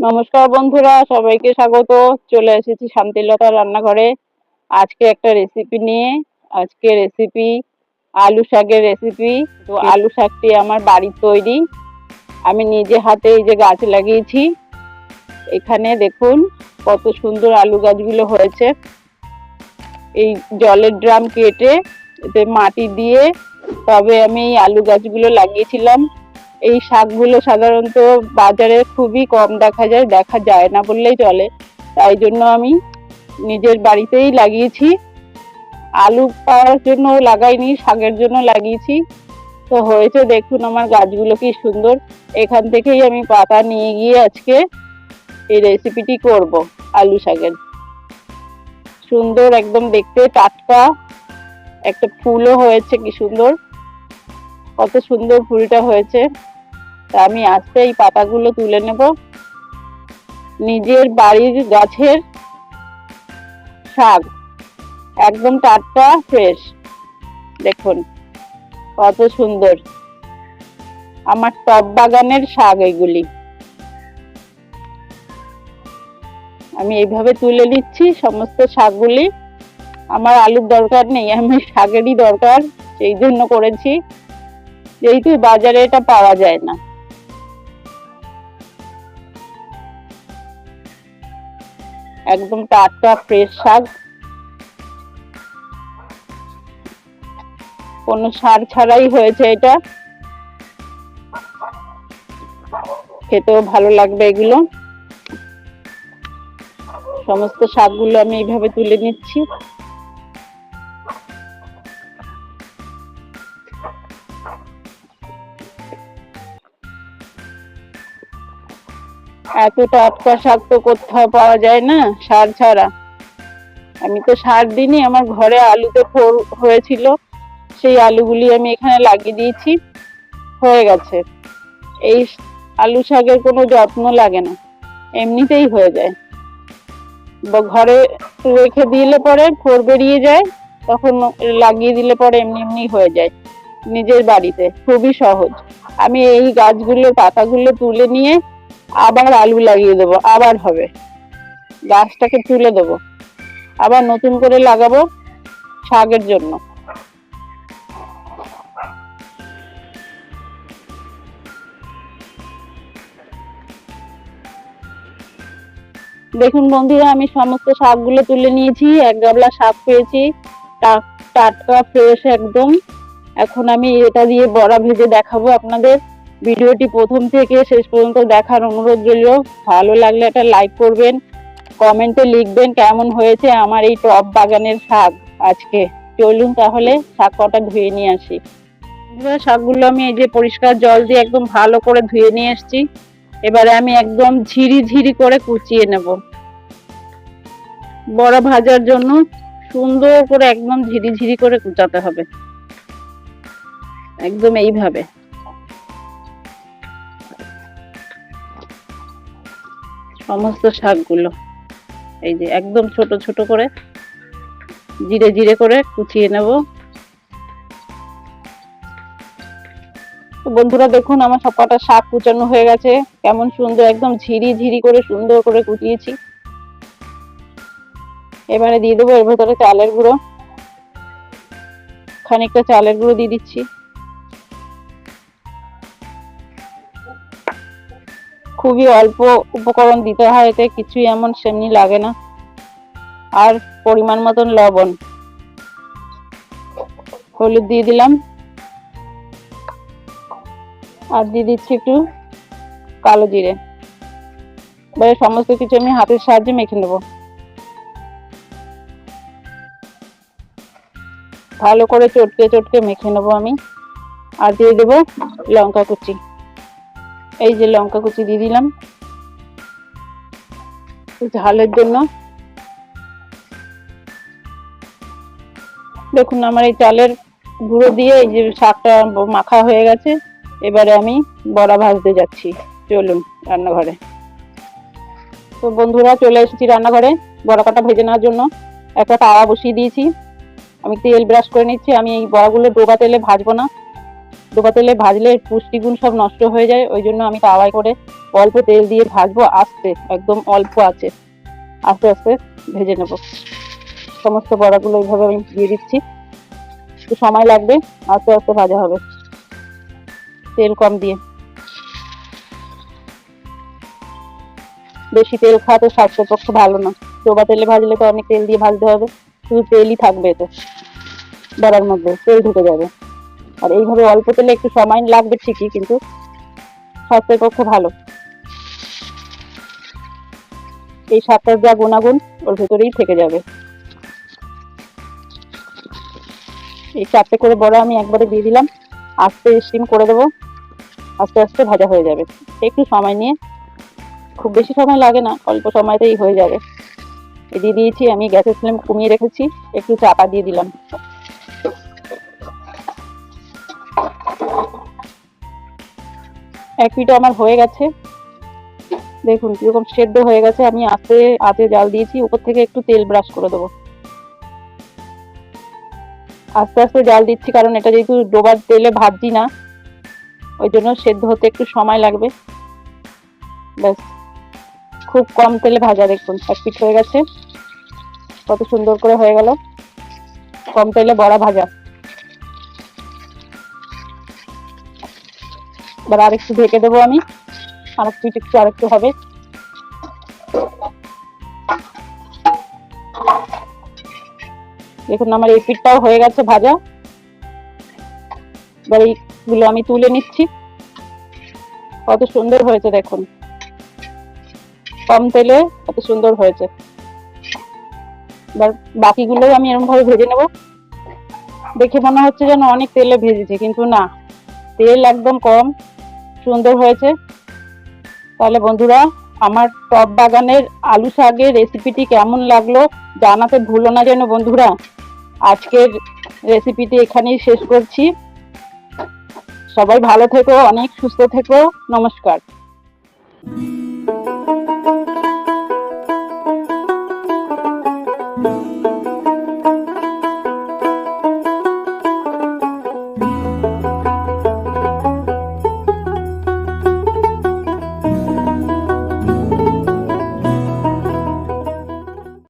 নমস্কার বন্ধুরা, সবাইকে স্বাগত। চলে এসেছি শান্তিলতা রান্নাঘরে। আজকে একটা রেসিপি নিয়ে, আজকে রেসিপি আলু শাকের রেসিপি তো আলু শাকটি আমার বাড়ির তৈরি। আমি নিজে হাতে এই যে গাছ লাগিয়েছি। এখানে দেখুন কত সুন্দর আলু গাছগুলো হয়েছে। এই জলের ড্রাম কেটে এতে মাটি দিয়ে তবে আমি এই আলু গাছগুলো লাগিয়েছিলাম। এই শাকগুলো সাধারণত বাজারে খুবই কম দেখা যায় দেখা যায় না বললেই চলে। তাই জন্য আমি নিজের বাড়িতেই লাগিয়েছি। আলু পাওয়ার জন্য লাগাইনি, শাকের জন্য লাগিয়েছি। তো হয়েছে দেখুন আমার গাছগুলো কি সুন্দর। এখান থেকেই আমি পাতা নিয়ে গিয়ে আজকে এই রেসিপিটি করব, আলু শাকের। সুন্দর, একদম দেখতে টাটকা। একটা ফুলও হয়েছে, কি সুন্দর। কত সুন্দর ফুলটা হয়েছে। তা আমি আস্তে এই পাতাগুলো তুলে নেব। নিজের বাড়ির গাছের শাক। একদম টাটকা ফ্রেশ দেখুন, কত সুন্দর। আমার টব বাগানের শাক এগুলি। আমি এইভাবে তুলে নিচ্ছি সমস্ত শাকগুলি। আমার আলুর দরকার নেই, আমি শাকেরই দরকার, সেই জন্য করেছি। যেহেতু বাজারে এটা পাওয়া যায় না। একদম টাটকা ফ্রেশ শাক। কোনো সার ছাড়াই হয়েছে এটা। খেতেও ভালো লাগবে এগুলো। সমস্ত শাকগুলো আমি এইভাবে তুলে নিচ্ছি। এত টাটকা শাক তো কোথাও পাওয়া যায় না, সার ছাড়া। আমি তো সার দিনই আমার ঘরে আলুতে ফোর হয়েছিল, সেই আলুগুলি আমি এখানে লাগিয়ে দিয়েছি, হয়ে গেছে। এই আলু শাকের কোনো যত্ন লাগে না, এমনিতেই হয়ে যায়। বা ঘরে রেখে দিলে পরে ফোর বেরিয়ে যায়, তখন লাগিয়ে দিলে পরে এমনি এমনি হয়ে যায়, নিজের বাড়িতে, খুবই সহজ। আমি এই গাছগুলোর পাতাগুলো তুলে নিয়ে আবার আলু লাগিয়ে দেবো, আবার হবে। গাছটাকে তুলে দেবো। আবার নতুন করে লাগাবো শাকের জন্য। দেখুন বন্ধুরা, আমি সমস্ত শাকগুলো তুলে নিয়েছি, এক গাবলা শাক পেয়েছি টাটকা ফ্রেশ একদম। এখন আমি এটা দিয়ে বড়া ভেজে দেখাবো আপনাদের। ভিডিওটি প্রথম থেকে শেষ পর্যন্ত দেখার অনুরোধ রইল। ভালো লাগলে একটা লাইক করবেন কমেন্টে লিখবেন কেমন হয়েছে আমার এই টব বাগানের শাক আজকে। চলুন তাহলে শাক কটা ধুয়ে নিয়ে আসি। শাকগুলো আমি এই যে পরিষ্কার জল দিয়ে একদম ভালো করে ধুয়ে নিয়ে এসেছি। এবারে আমি একদম ঝিরি ঝিরি করে কুচিয়ে নেব। বড় ভাজার জন্য সুন্দর করে একদম ঝিরি ঝিরি করে কুচাতে হবে। একদম এইভাবে। সমস্ত শাকগুলো। এই যে একদম ছোট ছোট করে জিরে জিরে করে কুচিয়ে নেব। বন্ধুরা দেখুন, আমার সবকটা শাক কুচানো হয়ে গেছে। কেমন সুন্দর, একদম ঝিরি ঝিরি করে সুন্দর করে কুচিয়েছি। এবারে দিয়ে দেবো এর ভেতরে চালের গুঁড়ো। খানিকটা চালের গুঁড়ো দিয়ে দিচ্ছি। খুবই অল্প উপকরণ দিতে হয়, এতে কিছুই এমন সেমনি লাগে না। আর পরিমাণ মতন লবণ। হলুদ দিয়ে দিলাম। আর দিয়ে দিচ্ছি একটু কালো জিরে। এবারে সমস্ত কিছু আমি হাতের সাহায্যে মেখে নেব। ভালো করে চটকে চটকে মেখে নেব আমি। আর দিয়ে দেবো লঙ্কা কুচি। এই যে লঙ্কা কুচি দিয়ে দিলাম। ঝালের জন্য। দেখুন আমার এই চালের গুঁড়ো দিয়ে এই যে শাকটা মাখা হয়ে গেছে। এবারে আমি বড়া ভাজতে যাচ্ছি। চলুন রান্নাঘরে। তো বন্ধুরা, চলে এসেছি রান্নাঘরে বড়া কাটা ভেজে নেওয়ার জন্য। একটা তাওয়া বসিয়ে দিয়েছি। আমি তেল ব্রাশ করে নিচ্ছি। আমি এই বড়াগুলো ডোবা তেলে ভাজবো না। ডোবা তেলে ভাজলে পুষ্টিগুণ সব নষ্ট হয়ে যায়, ওই জন্য আমি তাওয়ায় করে অল্প তেল দিয়ে ভাজবো, আস্তে, একদম অল্প আছে। আস্তে আস্তে ভেজে নেব। সমস্ত বড়াগুলো এইভাবে আমি দিয়ে দিচ্ছি। একটু সময় লাগবে, আস্তে আস্তে ভাজা হবে। তেল কম দিয়ে। বেশি তেল খাওয়া তো স্বাস্থ্যের পক্ষে ভালো না। ডোবা তেলে ভাজলে তো অনেক তেল দিয়ে ভাজতে হবে। শুধু তেলই থাকবে এতে। বড়ার মধ্যে তেল ঢুকে যাবে। আর এইভাবে অল্প তেলে একটু সময় লাগবে ঠিকই, কিন্তু স্বাস্থ্যের পক্ষে ভালো। এই সাতটার যা গুণাগুণ, ওর ভেতরেই থেকে যাবে। এই চারটে করে বড়া আমি একবারে দিয়ে দিলাম। আস্তে স্টিম করে দেবো। আস্তে আস্তে ভাজা হয়ে যাবে। একটু সময় নিয়ে। খুব বেশি সময় লাগে না, অল্প সময়তেই হয়ে যাবে। দিয়ে দিয়েছি, আমি গ্যাসের ফ্লেম কমিয়ে রেখেছি। একটু চাপা দিয়ে দিলাম। এক পিঠে আমার হয়ে গেছে। দেখুন কীরকম সেদ্ধ হয়ে গেছে। আমি আস্তে আতে জাল দিয়েছি। উপর থেকে একটু তেল ব্রাশ করে দেবো। আস্তে আস্তে জাল দিচ্ছি কারণ এটা যেহেতু ডোবার তেলে ভাজছি না, ওই জন্য সেদ্ধ হতে একটু সময় লাগবে। ব্যাস, খুব কম তেলে ভাজা দেখুন। এক পিঠ হয়ে গেছে। কত সুন্দর করে হয়ে গেল। কম তেলে বড়া ভাজা। এবার আরেকটু ঢেকে দেবো আমি। আরেক পিঠ একটু, আরেকটু হবে। দেখুন আমার এই পিঠটাও হয়ে গেছে ভাজা। এবার এইগুলো আমি তুলে নিচ্ছি। কত সুন্দর হয়েছে দেখুন। কম তেলে কত সুন্দর হয়েছে। এবার বাকিগুলো আমি এরকম ভাবে ভেজে নেব। দেখে মনে হচ্ছে যেন অনেক তেলে ভেজেছে, কিন্তু না। তেল একদম কম। সুন্দর হয়েছে। তাহলে বন্ধুরা, আমার টপ বাগানের আলু শাকের রেসিপিটি কেমন লাগল জানাতে ভুলো না যেন বন্ধুরা। আজকের রেসিপিটি এখানেই শেষ করছি। সবাই ভালো থেকো, অনেক সুস্থ থেকো, নমস্কার।